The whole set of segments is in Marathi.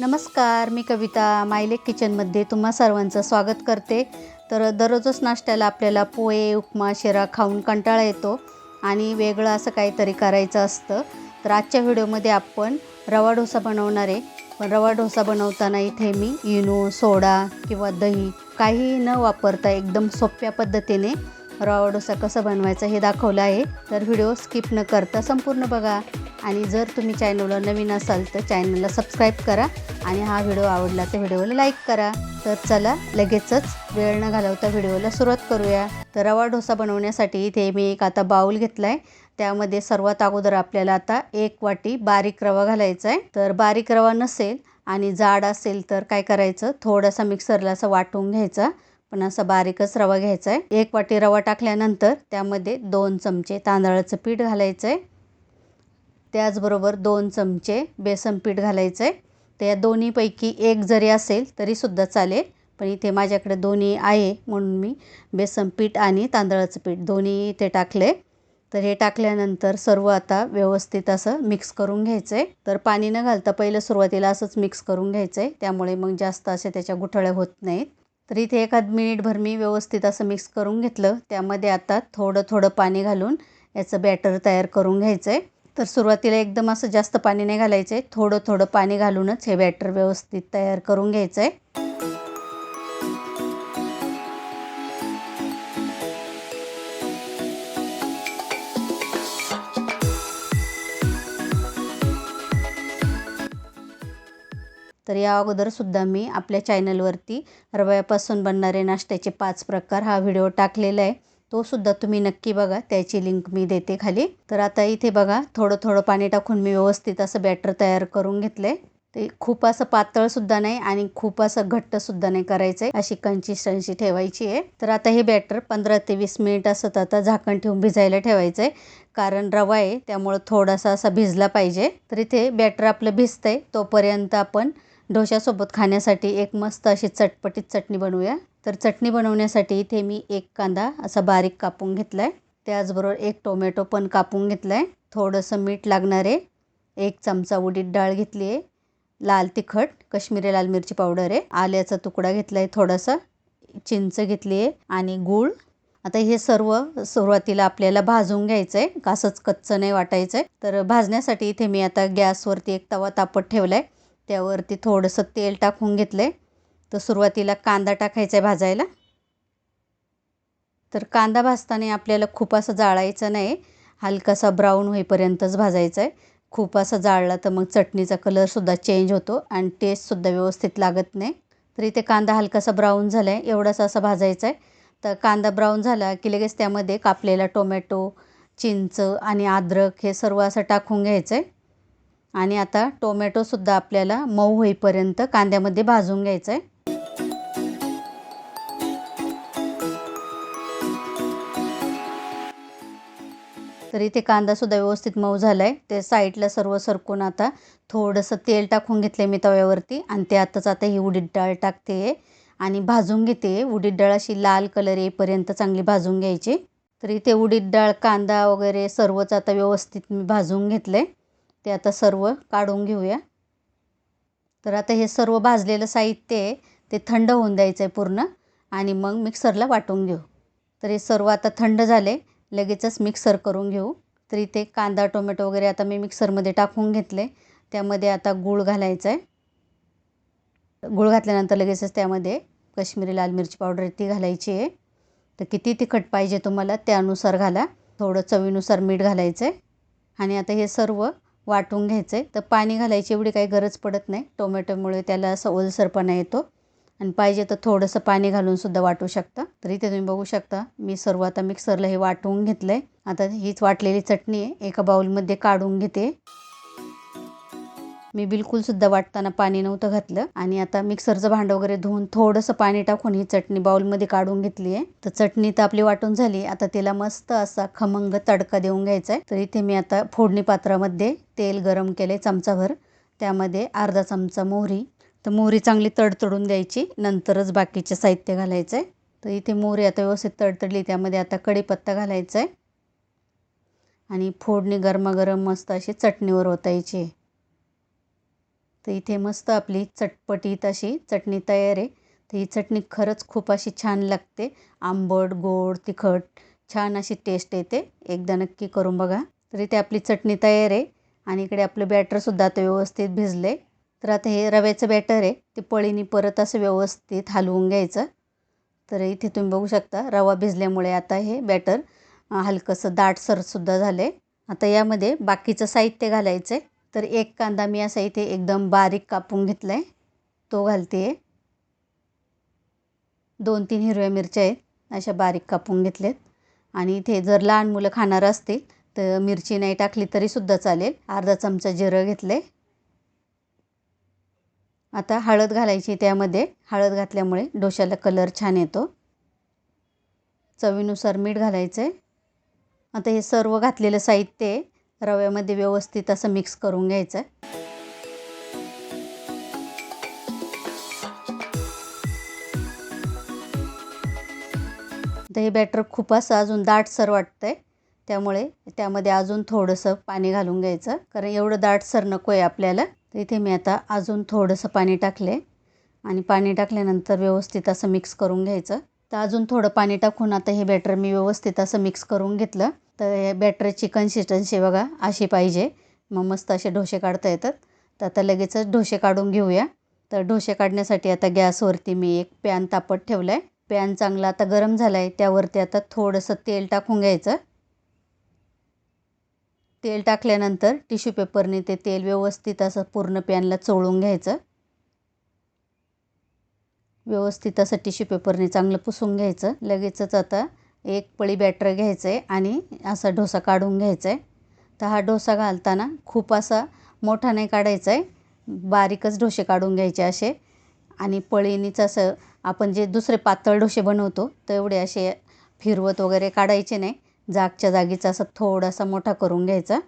नमस्कार मी कविता मायलेक किचनमध्ये तुम्हा सर्वांचं स्वागत करते. तर दररोजच नाश्त्याला आपल्याला पोहे उपमा शिरा खाऊन कंटाळा येतो आणि वेगळं असं काहीतरी करायचं असतं. तर आजच्या व्हिडिओमध्ये आपण रवा डोसा बनवणार आहे. पण रवा डोसा बनवताना इथे मी इनो सोडा किंवा दही काही न वापरता एकदम सोप्या पद्धतीने रवा डोसा कसं बनवायचा हे दाखवलं आहे. तर व्हिडिओ स्किप न करता संपूर्ण बघा. आणि जर तुम्ही चॅनलला नवीन असाल तर चॅनलला सबस्क्राईब करा आणि हा व्हिडिओ आवडला तर व्हिडिओला लाईक करा. तर चला लगेचच वेळ न घालवता व्हिडिओला सुरुवात करूया. तर रवा डोसा बनवण्यासाठी इथे मी एक आता बाऊल घेतला आहे त्यामध्ये सर्वात अगोदर आपल्याला आता एक वाटी बारीक रवा घालायचा आहे. तर बारीक रवा नसेल आणि जाड असेल तर काय करायचं? थोडासा मिक्सरला असं वाटून घ्यायचा. पण असा बारीकच रवा घ्यायचा आहे. एक वाटी रवा टाकल्यानंतर त्यामध्ये दोन चमचे तांदळाचं पीठ घालायचं आहे. त्याचबरोबर दोन चमचे बेसन पीठ घालायचं आहे त्या या दोन्हीपैकी एक जरी असेल तरीसुद्धा चालेल. पण इथे माझ्याकडे दोन्ही आहे म्हणून मी बेसन पीठ आणि तांदळाचं पीठ दोन्ही इथे टाकले तर हे टाकल्यानंतर सर्व आता व्यवस्थित असं मिक्स करून घ्यायचं आहे तर पाणी न घालता पहिलं सुरुवातीला असंच मिक्स करून घ्यायचं आहे त्यामुळे मग जास्त असे त्याच्या गुठळ्या होत नाहीत. तर इथे एखाद मिनिटभर मी व्यवस्थित असं मिक्स करून घेतलं. त्यामध्ये आता थोडं थोडं पाणी घालून याचं बॅटर तयार करून घ्यायचं आहे तर सुरुवातीला एकदम असं जास्त पाणी नाही घालायचं आहे थोडं थोडं पाणी घालूनच हे बॅटर व्यवस्थित तयार करून घ्यायचं आहे तर या अगोदरसुद्धा मी आपल्या चॅनलवरती रव्यापासून बनणारे नाश्त्याचे पाच प्रकार हा व्हिडिओ टाकलेला आहे. तो सुद्धा तुम्ही नक्की बघा त्याची लिंक मी देते खाली. तर आता इथे बघा थोडं थोडं पाणी टाकून मी व्यवस्थित असं बॅटर तयार करून घेतलं आहे ते खूप असं पातळसुद्धा नाही आणि खूप असं घट्टसुद्धा नाही करायचं आहे अशी कन्सिस्टन्सी ठेवायची आहे. तर आता हे बॅटर पंधरा ते वीस मिनिट असं आता झाकण ठेवून भिजायला ठेवायचं आहे कारण रवा आहे त्यामुळं थोडासा असा भिजला पाहिजे. तर इथे बॅटर आपलं भिजतं आहे तोपर्यंत आपण डोशासोबत खाण्यासाठी एक मस्त अशी चटपटीत चटणी बनवूया. तर चटणी बनवण्यासाठी इथे मी एक कांदा असा बारीक कापून घेतला आहे त्याचबरोबर एक टोमॅटो पण कापून घेतला आहे थोडंसं मीठ लागणार आहे एक चमचा उडीद डाळ घेतली आहे लाल तिखट कश्मीरी लाल मिरची पावडर आहे. आल्याचा तुकडा घेतला आहे थोडासा. चिंच घेतली आहे आणि गूळ. आता हे सर्व सुरुवातीला आपल्याला भाजून घ्यायचं आहे कासंच कच्चं नाही वाटायचं आहे तर भाजण्यासाठी इथे मी आता गॅसवरती एक तवा तापत ठेवला आहे त्यावरती थोडंसं तेल टाकून घेतलं आहे तर सुरुवातीला कांदा टाकायचा आहे भाजायला. तर कांदा भाजताना आपल्याला खूप असं जाळायचं नाही. हलकासा ब्राऊन होईपर्यंतच भाजायचा आहे खूप असं जाळला तर मग चटणीचा कलरसुद्धा चेंज होतो आणि टेस्टसुद्धा व्यवस्थित लागत नाही. तर इथे कांदा हलकासा ब्राऊन झाला आहे एवढासा असा भाजायचा आहे तर कांदा ब्राऊन झाला की लगेच त्यामध्ये कापलेला टोमॅटो चिंच आणि अद्रक हे सर्व असं टाकून घ्यायचं आहे आणि आता टोमॅटोसुद्धा आपल्याला मऊ होईपर्यंत कांद्यामध्ये भाजून घ्यायचं आहे तर इथे कांदासुद्धा व्यवस्थित मऊ झाला आहे ते साईडला सर्व सरकून आता थोडंसं तेल टाकून घेतले मी तव्यावरती आणि ते आताच आता ही उडीद डाळ टाकते आणि भाजून घेते उडीद डाळ अशी लाल कलर येईपर्यंत चांगली भाजून घ्यायची. तर इथे उडीद डाळ कांदा वगैरे सर्वच आता व्यवस्थित मी भाजून घेतलं आहे ते आता सर्व काढून घेऊया. तर आता हे सर्व भाजलेलं साहित्य आहे ते थंड होऊन द्यायचं आहे पूर्ण आणि मग मिक्सरला वाटून घेऊ. तर हे सर्व आता थंड झाले लगेचच मिक्सर करून घेऊ. तर इथे कांदा टोमॅटो वगैरे आता मी मिक्सरमध्ये टाकून घेतले. त्यामध्ये आता गूळ घालायचं आहे गूळ घातल्यानंतर लगेचच त्यामध्ये कश्मीरी लाल मिरची पावडर ती घालायची आहे. तर किती तिखट पाहिजे तुम्हाला त्यानुसार घाला. थोडं चवीनुसार मीठ घालायचं आहे आणि आता हे सर्व वाटून घ्यायचं आहे तर पाणी घालायची एवढी काही गरज पडत नाही. टोमॅटोमुळे त्याला असं ओलसरपणा येतो. आणि पाहिजे तर थोडंसं पाणी घालूनसुद्धा वाटू शकता. तर इथे तुम्ही बघू शकता मी सर्व आता मिक्सरला हे वाटून घेतलं आहे आता हीच वाटलेली चटणी आहे. एका बाऊलमध्ये काढून घेते. मी बिलकुलसुद्धा वाटताना पाणी नव्हतं घातलं. आणि आता मिक्सरचं भांडं वगैरे धुवून थोडंसं पाणी टाकून ही चटणी बाऊलमध्ये काढून घेतली आहे. तर चटणी तर आपली वाटून झाली. आता तिला मस्त असा खमंग तडका देऊन घ्यायचा आहे. तर इथे मी आता फोडणी पात्रामध्ये तेल गरम केले चमचाभर. त्यामध्ये अर्धा चमचा मोहरी. तर मोहरी चांगली तडतडून द्यायची. नंतरच बाकीचे साहित्य घालायचं आहे तर इथे मोहरी आता व्यवस्थित तडतडली. त्यामध्ये आता कढीपत्ता घालायचा आहे आणि फोडणी गरमागरम मस्त अशी चटणीवर ओतायची तर इथे मस्त आपली चटपटीत अशी चटणी तयार आहे. तर ही चटणी खरंच खूप अशी छान लागते. आंबट गोड तिखट छान अशी टेस्ट येते. एकदा नक्की करून बघा. तर इथे आपली चटणी तयार आहे. आणि इकडे आपलं बॅटरसुद्धा आता व्यवस्थित भिजले तर आता हे रव्याचं बॅटर आहे. ते पळीने परत असं व्यवस्थित हलवून घ्यायचं. तर इथे तुम्ही बघू शकता रवा भिजल्यामुळे आता हे बॅटर हलकंसं दाटसरसुद्धा झालं आहे आता यामध्ये बाकीचं साहित्य घालायचं आहे तर एक कांदा मी असा इथे एकदम बारीक कापून घेतला आहे तो घालते आहे दोन तीन हिरव्या मिरच्या आहेत अशा बारीक कापून घेतल्यात. आणि इथे जर लहान मुलं खाणार असतील तर मिरची नाही टाकली तरीसुद्धा चालेल. अर्धा चमचा जिरं घेतलं आहे आता हळद घालायची त्यामध्ये. हळद घातल्यामुळे डोशाला कलर छान येतो. चवीनुसार मीठ घालायचं आहे आता हे सर्व घातलेलं साहित्य रव्यामध्ये व्यवस्थित असं मिक्स करून घ्यायचं तर हे बॅटर खूप असं अजून दाटसर वाटतं आहे त्यामुळे त्यामध्ये अजून थोडंसं पाणी घालून घ्यायचं. कारण एवढं दाटसर नको आहे आपल्याला. तर इथे मी आता अजून थोडंसं पाणी टाकले. आणि पाणी टाकल्यानंतर व्यवस्थित असं मिक्स करून घ्यायचं. तर अजून थोडं पाणी टाकून आता हे बॅटर मी व्यवस्थित असं मिक्स करून घेतलं. तर हे बॅटरची कन्सिस्टन्सी बघा अशी पाहिजे. मग मस्त असे डोसे काढता येतात. तर आता लगेचच डोसे काढून घेऊया. तर डोसे काढण्यासाठी आता गॅसवरती मी एक पॅन तापत ठेवला आहे पॅन चांगला आता गरम झाला आहे त्यावरती आता थोडंसं तेल टाकून घ्यायचं. तेल टाकल्यानंतर टिश्यू पेपरने ते तेल व्यवस्थित असं पूर्ण पॅनला चोळून घ्यायचं. व्यवस्थित असं टिश्यू पेपरने चांगलं पुसून घ्यायचं. लगेचच आता एक पळी बॅटर घ्यायचं आहे आणि असा डोसा काढून घ्यायचा आहे तर हा डोसा घालताना खूप असा मोठा नाही काढायचा आहे बारीकच डोसे काढून घ्यायचे असे. आणि पळीनीच असं आपण जे दुसरे पातळ डोसे बनवतो तेवढे असे फिरवत वगैरे काढायचे नाही. जागच्या जागीचा असं थोडासा मोठा करून घ्यायचा.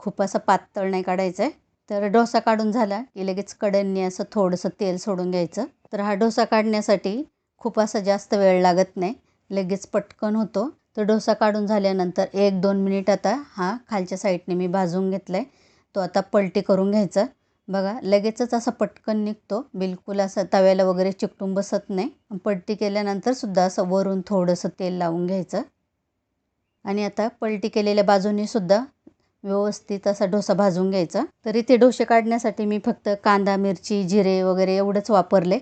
खूप असं पातळ नाही काढायचं आहे तर डोसा काढून झाला की लगेच कड्यांनी असं थोडंसं तेल सोडून घ्यायचं. तर हा डोसा काढण्यासाठी खूप असा जास्त वेळ लागत नाही. लगेच पटकन होतो. तर डोसा काढून झाल्यानंतर एक दोन मिनिट आता हा खालच्या साईडने मी भाजून घेतला आहे तो आता पलटी करून घ्यायचा. बघा लगेचच असा पटकन निघतो. बिलकुल असं तव्याला वगैरे चिकटून बसत नाही. पलटी केल्यानंतर सुद्धा असं वरून थोडंसं तेल लावून घ्यायचं. आणि आता पलटी केलेल्या बाजूनेसुद्धा व्यवस्थित असा डोसा भाजून घ्यायचा. तर इथे डोसे काढण्यासाठी मी फक्त कांदा मिरची जिरे वगैरे एवढंच वापरले.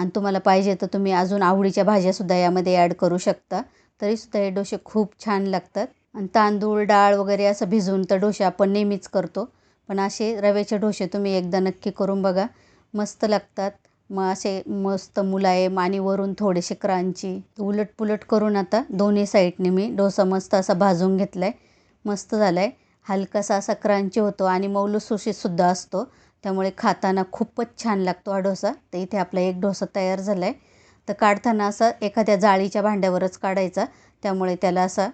आणि तुम्हाला पाहिजे तर तुम्ही अजून आवडीच्या भाज्यासुद्धा यामध्ये ॲड करू शकता. तरीसुद्धा हे डोसे खूप छान लागतात. आणि तांदूळ डाळ वगैरे असं भिजवून तर डोसे आपण नेहमीच करतो. पण असे रव्याचे डोसे तुम्ही एकदा नक्की करून बघा. मस्त लागतात. मग असे मस्त मुलायम आणि वरून थोडेसे क्रांची. उलट पुलट करून आता दोन्ही साईडने मी डोसा मस्त असा भाजून घेतला आहे मस्त झाला आहे हलकासा असा क्रांची होतो आणि मौलुसुशीतसुद्धा असतो. त्यामुळे खाताना खूपच छान लागतो हा डोसा. तर इथे आपला एक डोसा तयार झाला आहे तर काढताना असा एखाद्या जाळीच्या भांड्यावरच काढायचा. त्यामुळे त्याला असा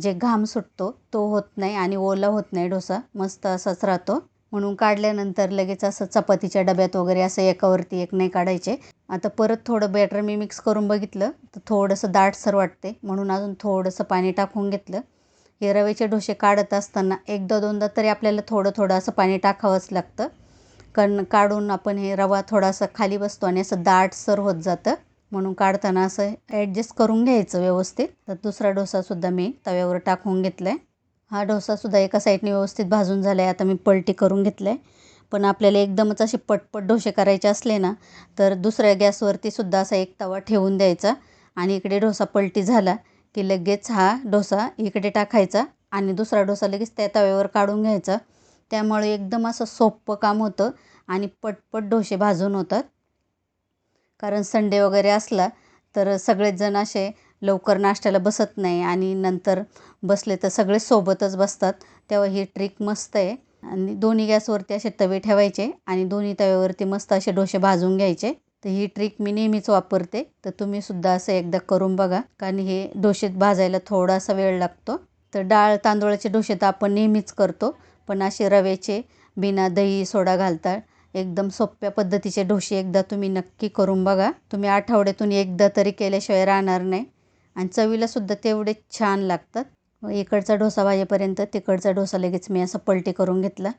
जे घाम सुटतो तो होत नाही आणि ओला होत नाही डोसा. मस्त असाच राहतो. म्हणून काढल्यानंतर लगेच असं चपातीच्या डब्यात वगैरे असं एकावरती एक नाही काढायचे. आता परत थोडं बॅटर मी मिक्स करून बघितलं तर थोडंसं दाटसर वाटते. म्हणून अजून थोडंसं पाणी टाकून घेतलं. हे रव्याचे डोसे काढत असताना एकदा दोनदा तरी आपल्याला थोडं थोडं असं पाणी टाकावंच लागतं. कण काढून आपण हे रवा थोडासा खाली बसतो आणि असं दाटसर होत जातं. म्हणून काढताना असं ॲडजस्ट करून घ्यायचं व्यवस्थित. तर दुसरा डोसासुद्धा मी तव्यावर टाकून घेतला आहे हा डोसासुद्धा एका साईडने व्यवस्थित भाजून झाला आहे आता मी पलटी करून घेतलं आहे पण आपल्याला एकदमच असे पटपट डोसे करायचे असले ना तर दुसऱ्या गॅसवरती सुद्धा असा एक तवा ठेवून द्यायचा आणि इकडे डोसा पलटी झाला की लगेच हा डोसा इकडे टाकायचा आणि दुसरा डोसा लगेच त्या तव्यावर काढून घ्यायचा. त्यामुळे एकदम असं सोपं काम होतं आणि पटपट डोसे भाजून होतात. कारण संडे वगैरे असला तर सगळेच जण असे लवकर नाश्त्याला बसत नाही आणि नंतर बसले तर सगळे सोबतच बसतात. तेव्हा ही ट्रिक मस्त आहे. आणि दोन्ही गॅसवरती असे तवे ठेवायचे आणि दोन्ही तव्यावरती मस्त असे डोसे भाजून घ्यायचे. तर ही ट्रिक मी नेहमीच वापरते. तर तुम्हीसुद्धा असं एकदा करून बघा. कारण हे डोसे भाजायला थोडासा वेळ लागतो. तर डाळ तांदूळाचे डोसे तर आपण नेहमीच करतो. पण असे रव्याचे बिना दही सोडा घालता एकदम सोप्या पद्धतीचे डोसे एकदा तुम्ही नक्की करून बघा. तुम्ही आठवड्यातून एकदा तरी केल्याशिवाय राहणार नाही. आणि चवीलासुद्धा तेवढे छान लागतात. इकडचा डोसा भाजेपर्यंत तिकडचा डोसा लगेच मी असा पलटी करून घेतला.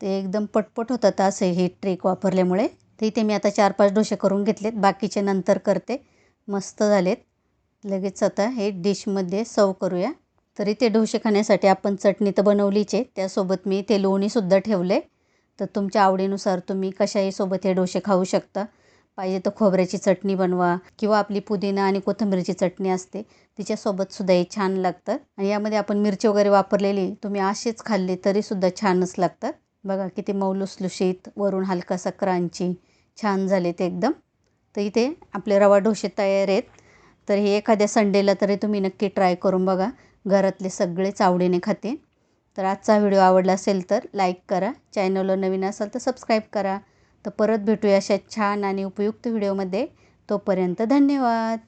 ते एकदम पटपट होतात असे ही ट्रिक वापरल्यामुळे. तर इथे मी आता चार पाच डोसे करून घेतलेत. बाकीचे नंतर करते. मस्त झालेत. लगेच आता हे डिशमध्ये सर्व करूया. तर इथे डोसे खाण्यासाठी आपण चटणी तर बनवलीच आहे. त्यासोबत मी ते लोणीसुद्धा ठेवलं आहे तर तुमच्या आवडीनुसार तुम्ही कशाही सोबत हे डोसे खाऊ शकता. पाहिजे तर खोबऱ्याची चटणी बनवा किंवा आपली पुदिना आणि कोथिंबीरची चटणी असते तिच्यासोबतसुद्धा हे छान लागतात. आणि यामध्ये आपण मिरची वगैरे वापरलेली तुम्ही असेच खाल्ले तरीसुद्धा छानच लागतात. बघा किती मौलुसलुशीत वरून हलकासा क्रांची छान झाले ते एकदम. तर इथे आपले रवा डोसे तयार आहेत. तर हे एखाद्या संडेला तरी तुम्ही नक्की ट्राय करून बघा. घरातले सगळेच आवडीने खाते. तर आजचा व्हिडिओ आवडला असेल तर लाईक करा. चॅनलवर नवीन असाल तर सबस्क्राईब करा. तर परत भेटूया अशा छान आणि उपयुक्त व्हिडिओमध्ये. तोपर्यंत धन्यवाद.